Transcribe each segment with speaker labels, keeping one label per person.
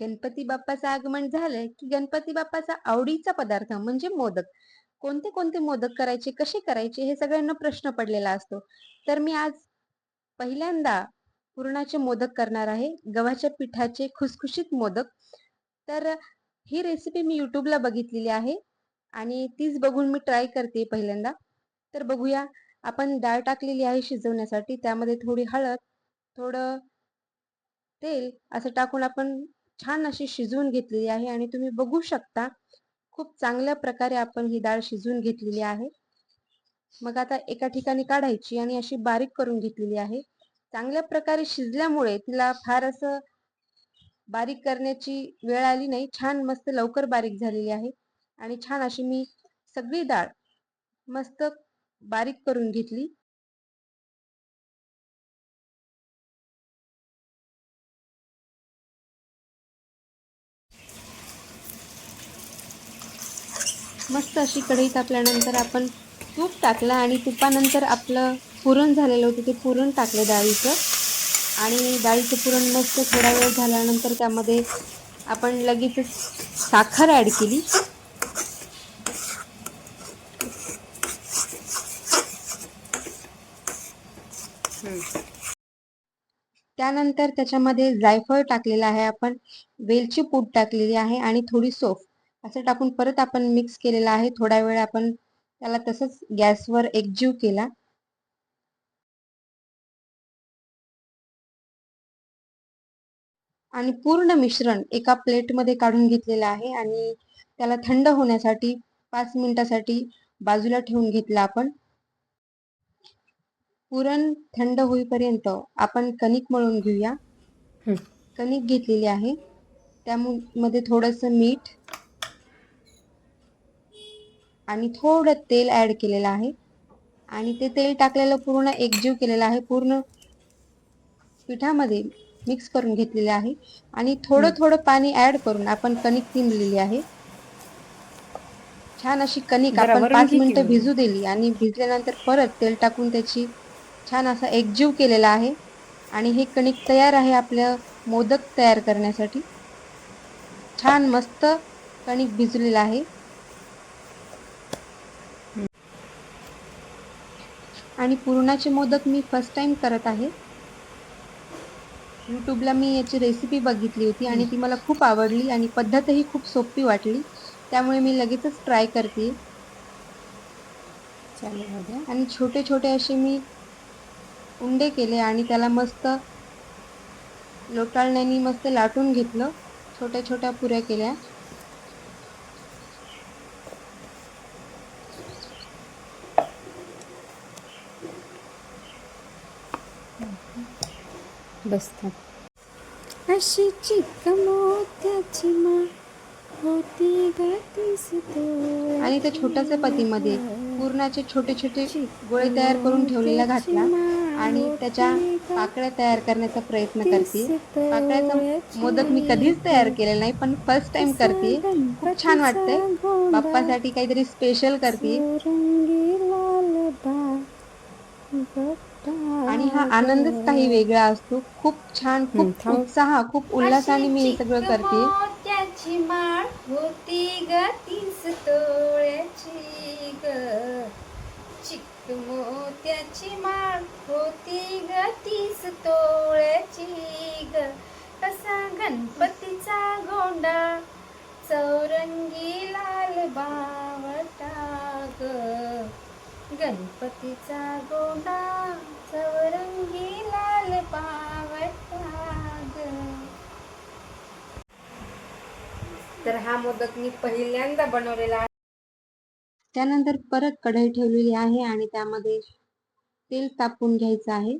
Speaker 1: गणपती बाप्पाचं आगमन झालं की गणपती बाप्पाचा आवडीचा पदार्थ म्हणजे मोदक. कोणते कोणते मोदक करायचे कसे करायचे हे सगळ्यांना प्रश्न पडलेला असतो. तर मी आज पहिल्यांदा पुरणाचे मोदक करणार आहे. गव्हाच्या पिठाचे खुसखुशीत मोदक. तर ही रेसिपी मी युट्यूबला बघितलेली आहे आणि तीच बघून मी ट्राय करते पहिल्यांदा. तर बघूया आपण डाळ टाकलेली आहे शिजवण्यासाठी त्यामध्ये थोडी हळद थोडं तेल असं टाकून आपण छान अशी शिजवून घेतलेली आहे आणि तुम्ही बघू शकता खूप चांगल्या प्रकारे आपण ही डाळ शिजवून घेतलेली आहे. मग आता एका ठिकाणी काढायची आणि अशी बारीक करून घेतलेली आहे. चांगल्या प्रकारे शिजल्यामुळे तिला फार असं बारीक करण्याची वेळ आली नाही. छान मस्त लवकर बारीक झालेली आहे आणि छान अशी मी सगळी डाळ मस्त बारीक करून घेतली. मस्त अशी कढई तापल्यानंतर आपण तूप टाकलं आणि तुपानंतर आपलं पुरण झालेलं होतं ते पुरण टाकलं डाळीचं. आणि डाळीचं पुरण मस्त थोडा वेळ झाल्यानंतर त्यामध्ये आपण लगेच साखर ॲड केली. त्यानंतर त्याच्यामध्ये जायफळ टाकलेलं आहे आपण वेलची पूड टाकलेली आहे आणि थोडी सोफ. असं टाकून परत आपण मिक्स केलेला आहे. थोडा वेळ आपण त्याला तसंच गॅसवर एकजीव केला. आणि पूर्ण मिश्रण एका प्लेटमध्ये काढून घेतलेलं आहे आणि त्याला थंड होण्यासाठी पाच मिनिटासाठी बाजूला ठेवून घेतलं आपण. पुरण थंड होईपर्यंत आपण कणिक मळून घेऊया. कणिक घेतलेली आहे. त्यामध्ये थोडंसं मीठ आणि थोडं तेल ॲड केलेलं आहे. आणि ते तेल टाकलेलं पूर्ण एकजीव केलेलं आहे. पूर्ण पिठामध्ये मिक्स करून घेतलेले आहे. आणि थोडं थोडं पाणी ॲड करून आपण कणिक तिंबलेली आहे. छान अशी कणिक आपण पाच मिनिटं भिजू दिली आणि भिजल्यानंतर परत तेल टाकून त्याची छान असा एकजीव केलेला आहे. आणि हे कणिक तयार आहे आपल्या मोदक तयार करण्यासाठी. छान मस्त कणिक भिजलेलं आहे. आणि पुरणाचे मोदक मी फर्स्ट टाइम करत आहे. यूट्यूबला मी याची रेसिपी बघितली होती आणि ती मला खूप आवडली आणि पद्धतही खूप सोपी वाटली. त्यामुळे मी लगेचच ट्राय करते. आणि छोटे छोटे असे मी उंडे केले आणि त्याला मस्त लोटाळण्याने मस्त लाटून घेतलं. छोट्या छोट्या पुऱ्या केल्या.
Speaker 2: बसतात अशी चिक मोत्याची मा होती
Speaker 1: आणि त्या छोट्याच्या पतीमध्ये पूर्णाचे छोटे छोटे गोळे तयार करून ठेवलेला घातला आणि त्याच्या पाकळ्या तयार करण्याचा प्रयत्न करते. पाकळ्याचा मोदक मी कधीच तयार केलेला नाही पण फर्स्ट टाइम करते. खूप छान वाटतंय. बाप्पासाठी काहीतरी स्पेशल करते. आणि हा आनंदच काही वेगळा असतो. खूप छान खूप उत्साह खूप उल्हासाने मी हे सगळं करते.
Speaker 2: मोत्याची माळ होती ग तीस तोळ्याची ग. चिक मोत्याची माळ होती ग तीस तोळ्याची ग. कसा गणपतीचा गोंडा चौरंगी लाल बावटा ग. गणपतीचा गोंडा चौरंगी लाल बावटा
Speaker 1: तर हा मोदक मी पहिल्यांदा बनवलेला आहे. त्यानंतर परत कढई ठेवलेली आहे आणि त्यामध्ये तेल तापून घ्यायचं आहे.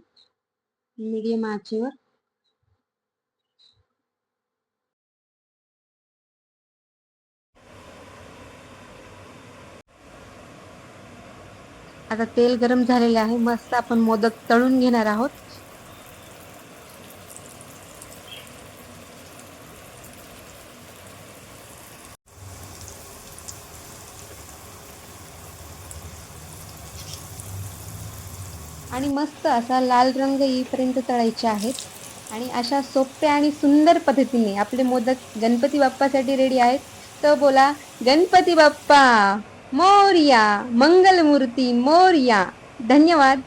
Speaker 1: मीडियम आचेवर. आता तेल गरम झालेले आहे. मस्त आपण मोदक तळून घेणार आहोत. आणि मस्त असा लाल रंग येईपर्यंत तळायचे आहेत. आणि अशा सोप्या आणि सुंदर पद्धतीने आपले मोदक गणपती बाप्पासाठी रेडी आहेत. तर बोला गणपती बाप्पा! मोरया मंगलमूर्ती मोरया. धन्यवाद.